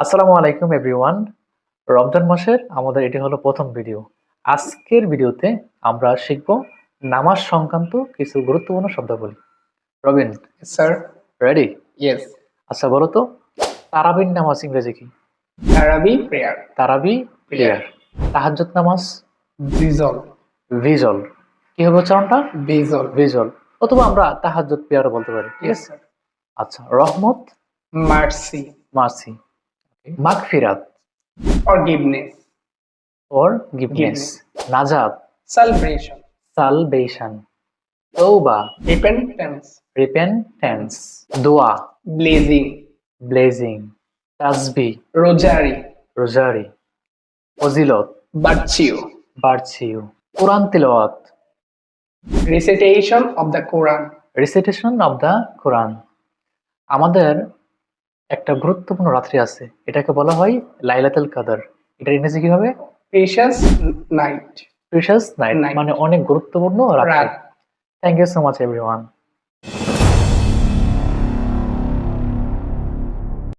আসসালামু আলাইকুম এভরিওয়ান রমজান মাসের আমাদের এটি হলো প্রথম ভিডিও আজকের ভিডিওতে আমরা শিখব নামাজ সংক্রান্ত কিছু গুরুত্বপূর্ণ শব্দাবলী রবিন স্যার রেডি ইয়েস আচ্ছা বলো তো তারাবির নামাজ ইংরেজি কি? তারাবি prayer. তারাবি প্রেয়ার তাহাজ্জুদ নামাজ? ভিজল ভিজল কি হবে উচ্চারণটা? ভিজল ভিজল অথবা আমরা তাহাজ্জুদ প্রেয়ার বলতে পারি। ঠিক Yes, আছে আচ্ছা রহমত? মার্সি মাসি মাগফিরাত। Forgiveness. ওর গিভনেস নাজাত। Salvation. সালভেশন তৌবা Repentance. রিপেন্টেন্স দোয়া। Blazing. ব্লেজিং তাসবি Rosary. রোজারি। ফজিলত। Virtue. বার্চিউ কোরআন তিলাওয়াত। Recitation of the Quran. Recitation of the Quran আমাদের একটা গুরুত্বপূর্ণ রাত্রি আছে। এটাকে বলা হয় লাইলাতুল কাদার। এটা ইংরেজি কি হবে? Precious night precious night. মানে অনেক গুরুত্বপূর্ণ রাত্রি। রাত। Thank you so much everyone